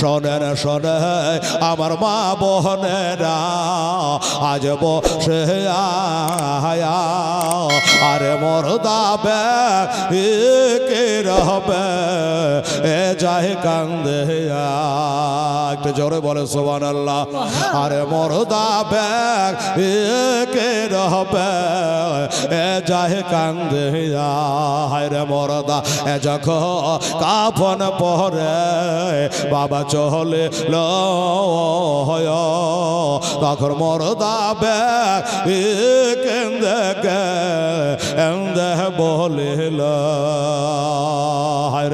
শোনেন শোনে আমার মা বোনেরা, আজ বসে আরে মোর দাবে কে রহবে, এ যাই কান্দে একটু জোরে বলে সোবান আল্লাহ আরে মোর দাবে কে রবে এ যাই কান্দে হায়রে মরদা। এ যখন কাফন পরে, বাবা চলে ল তখন মরদা বে কেন্দে কে, এন্দে বলিল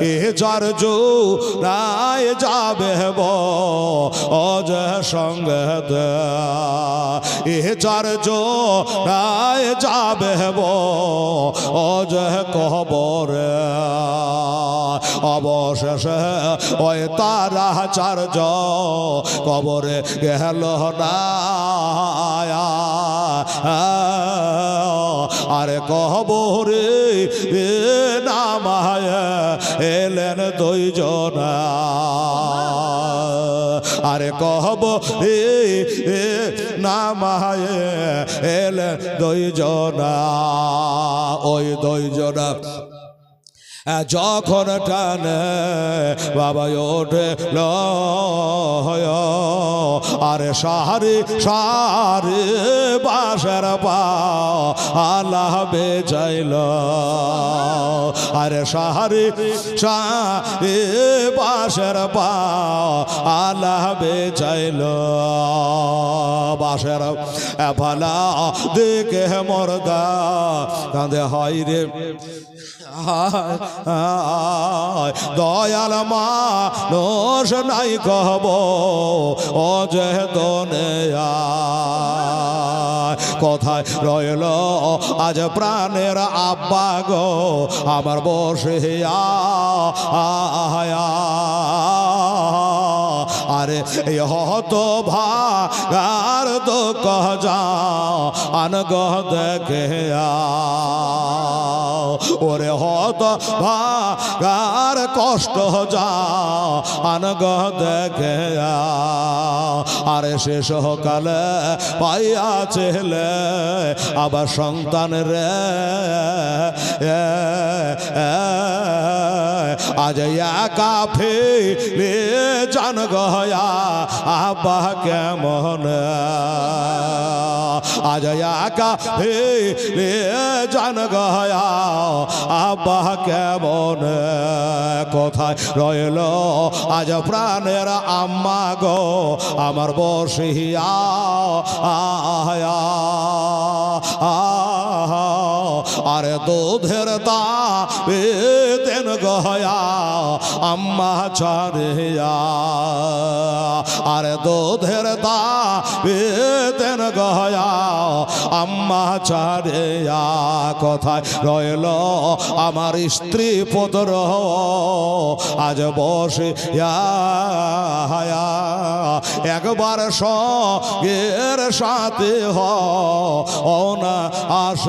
এ যার জো রায় যাবে অজ সঙ্গে এ যার জো রায় যাবে অজ কবরে। অবশেষে ওই তারা চার্য কবরে গেল না আরে কবরে এলেন দুইজন। আরে কহব এ এ নামায় এলেন দুইজন। ওই দুইজনা যখন টানে, বাবা ওঠে আরে সারি সারি বাসের পা, আল্লাহ বেচাইল আরে সারি সারি বাসের পা, আল্লাহ বেচাইল বাসের ফালা দেখে মরদা, কাঁদে হয় রে। দয়াল মা নোষ নাই কহব ও যে কোথায় রইল, আজ প্রাণের আব্বা গো, আমার বসে আয়া। আরে এই হত ভাগার তো কহ যা আনগ দেখে ওরে হত ভাগার কষ্ট যা আনগ দেখে আরে সে সহকালে পাইয়া ছেলে, আবার সন্তান রে আজ একা ফেলে জান গয়া, আব্বা কেমন? আজ একা ফেলে জান গয়া, আব্বা কেমন? কোথায় রইল আজ প্রাণের আম্মা গো? আমার বসিয়া, আয়া আরে দুধের তা বেতেন গয়া। আম্মা চারিয়া আরে দুধের তা বেতেন গয়া। আম্মা চারিয়া কোথায় রইল আমার স্ত্রী পুত্র? আজ বসে একবার সঙ্গের সাথে হ না আস